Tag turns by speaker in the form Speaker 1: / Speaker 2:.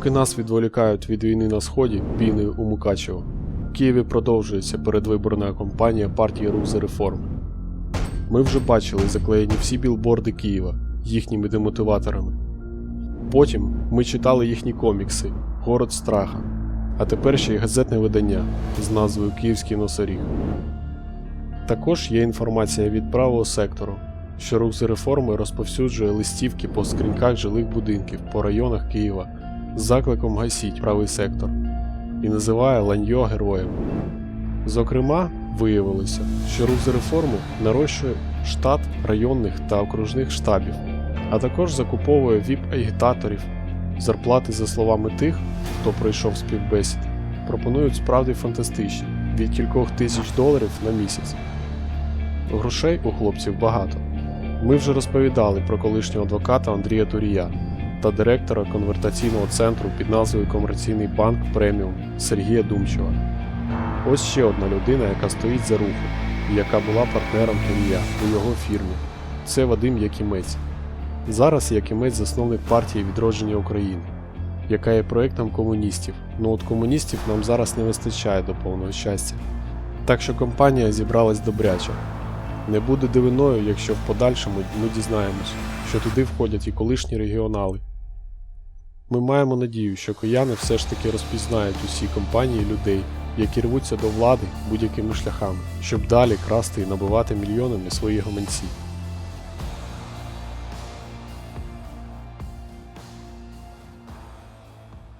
Speaker 1: Поки нас відволікають від війни на сході війною у Мукачево, в Києві продовжується передвиборна кампанія партії Рух за реформи. Ми вже бачили заклеєні всі білборди Києва їхніми демотиваторами. Потім ми читали їхні комікси Город страха, а тепер ще й газетне видання з назвою Київський носоріг. Також є інформація від правого сектору, що рух за реформи розповсюджує листівки по скриньках жилих будинків по районах Києва з закликом гасіть правий сектор і називає Ланьо героєм. Зокрема, виявилося, що рух за реформи нарощує штат районних та окружних штабів, а також закуповує ВІП-агітаторів. Зарплати, за словами тих, хто пройшов співбесід, пропонують справді фантастичні від кількох тисяч доларів на місяць. Грошей у хлопців багато. Ми вже розповідали про колишнього адвоката Андрія Турія та директора конвертаційного центру під назвою Комерційний банк Преміум Сергія Думчева. Ось ще одна людина, яка стоїть за рухом, і яка була партнером Турія у його фірмі. Це Вадим Якімець. Зараз Якимець засновник партії відродження України, яка є проєктом комуністів. Ну от комуністів нам зараз не вистачає до повного щастя. Так що компанія зібралась добряче. Не буде дивиною, якщо в подальшому ми дізнаємось, що туди входять і колишні регіонали. Ми маємо надію, що кияни все ж таки розпізнають усі компанії людей, які рвуться до влади будь-якими шляхами, щоб далі красти і набивати мільйонами свої гаманці.